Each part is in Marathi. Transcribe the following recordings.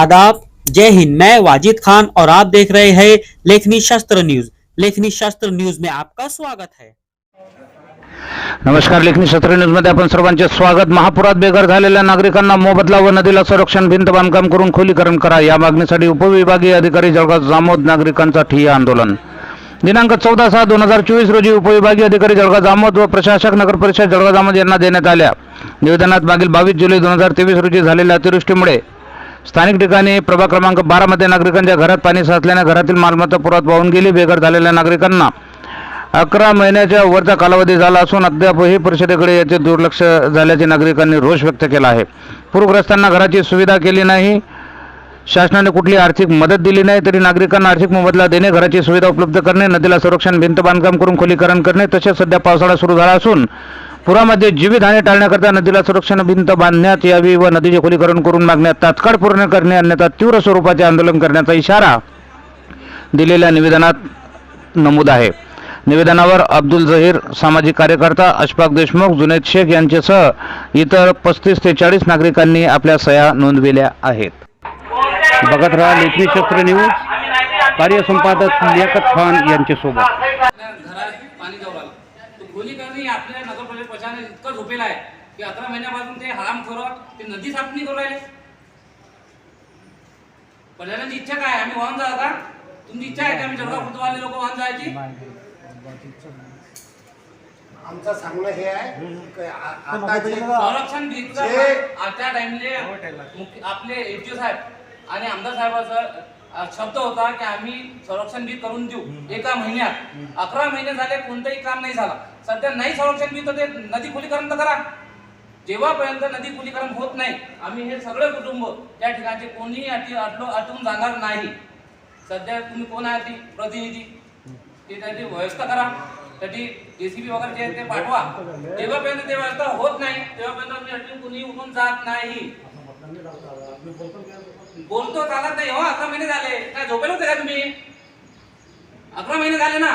आदाब। जय हिंद, मैं वाजिद खान और आप देख रहे हैं लेखनी शास्त्र न्यूज़। लेखनी शास्त्र न्यूज़ में आपका स्वागत है। नमस्कार, लेखनी सत्र न्यूजमध्ये आपण सर्वांचे स्वागत. महापुरात बेघर मोबदला व नदीला संरक्षण, भिंत बांधकाम करून खोलीकरण करा. या मागणीसाठी उपविभागीय अधिकारी जळगाव जामोद नागरिकांचा आंदोलन. दिनांक चौदा सहा दोन हज़ार चोवीस रोजी उपविभागीय अधिकारी जळगाव जामोद व प्रशासक नगर परिषद जळगाव जामोद यांना देण्यात आल्या. बावीस जुलै दोन हज़ार तेवीस रोजी अतिवृष्टीमुळे स्थानिक ठिकाणी प्रभाग क्रमांक बारामध्ये नागरिकांच्या घरात पाणी साचल्याने घरातील मालमत्ता पुरात वाहून गेली. बेघर झालेल्या नागरिकांना अकरा महिन्याच्या वरचा कालावधी झाला असून अद्यापही परिषदेकडे याचे दुर्लक्ष झाल्याचे नागरिकांनी रोष व्यक्त केला आहे. पूरग्रस्तांना घराची सुविधा केली नाही. शासनाने कुठली आर्थिक मदत दिली नाही तरी नागरिकांना आर्थिक मोबदला देणे घराची सुविधा उपलब्ध करणे नदीला संरक्षण भिंत बांधकाम करून खोलीकरण करणे तसेच सध्या पावसाळा सुरू झाला असून पुरामध्ये जीवितहानी टाळण्याकरता नदीला संरक्षण भिंत बांधण्यात यावी व नदीचे खोलीकरण करून मागण्यात तात्काळ पूर्ण करणे अन्यथा तीव्र स्वरूपाचे आंदोलन करण्याचा इशारा दिलेल्या निवेदनात नमूद आहे. निवेदनावर अब्दुल जहीर सामाजिक कार्यकर्ता अशफाक देशमुख जुनेद शेख यांच्यासह इतर पस्तीस ते चाळीस नागरिकांनी आपल्या सह्या नोंदविल्या आहेत. बघत राहा लेखनी शस्त्र न्यूज. कार्यसंपादक लियाकत खान यांच्यासोबत. जाऊ परिषद प्रशासन इतकं झोपेला आहे की अकरा महिन्यापासून ते हराम खरं ते नदी साफ नाही करू राहिले. प्रशासनाची इच्छा काय? आम्ही वाहून जा का तुमची इच्छा आहे का आम्ही जळगाव खुर्दवाले लोक वाहून जायची? आमचं सांगणं हे आहे की आ- आता जे संरक्षण भिंत जे- त्या टाइमले आपले एचओ साहेब आणि आमदार साहेबाचा शब्द होता की आम्ही संरक्षण भी करून देऊ एका महिन्यात. अकरा महिने झाले कोणतंही काम नाही झालं. सध्या नाही संरक्षण भी तर ते नदी खोलीकरण तर करा. जेव्हापर्यंत नदी खोलीकरण होत नाही आम्ही हे सगळे कुटुंब त्या ठिकाणचे कोणीही अटी अटलो अटून जाणार नाही. सध्या तुम्ही कोण आहे ती? प्रतिनिधी. ते त्याची व्यवस्था करा. त्याची जेसीबी वगैरे जे ते पाठवा. जेव्हापर्यंत ते व्यवस्था होत नाही तेव्हापर्यंत आम्ही अटून कोणी उठून जात नाही. बोलतो चालत नाही हो अकरा महिने झाले. काय झोपेल होते का तुम्ही? अकरा महिने झाले ना.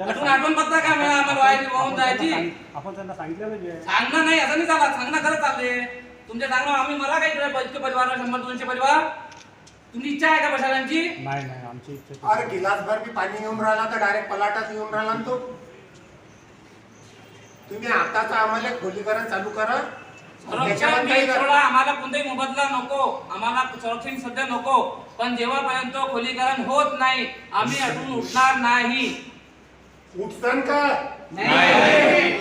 आठवण आठवण बघता का मला आम्हाला? वाया वाहून जायची? आपण त्यांना सांगितलं पाहिजे सांगणं नाही असं नाही चालत. सांगणं खरं चालले तुमच्या सांगणं आम्ही मला काही इतके परिवार शंभर दोनशे परिवार. तुमची इच्छा आहे का प्रशासनाची नाही नाही आमची इच्छा अरे गिलासभर बी पाणी येऊन राहिला तर डायरेक्ट पलाटात येऊन राहिला ना तो. तुम्ही आताच आम्हाला खोलीकरण चालू करा. काही बी करा. आम्हाला कोणताही मोबदला नको आम्हाला संरक्षण सध्या नको पण जेव्हापर्यंत खोलीकरण होत नाही आम्ही अटून उठणार नाही. उठसान का? नाही.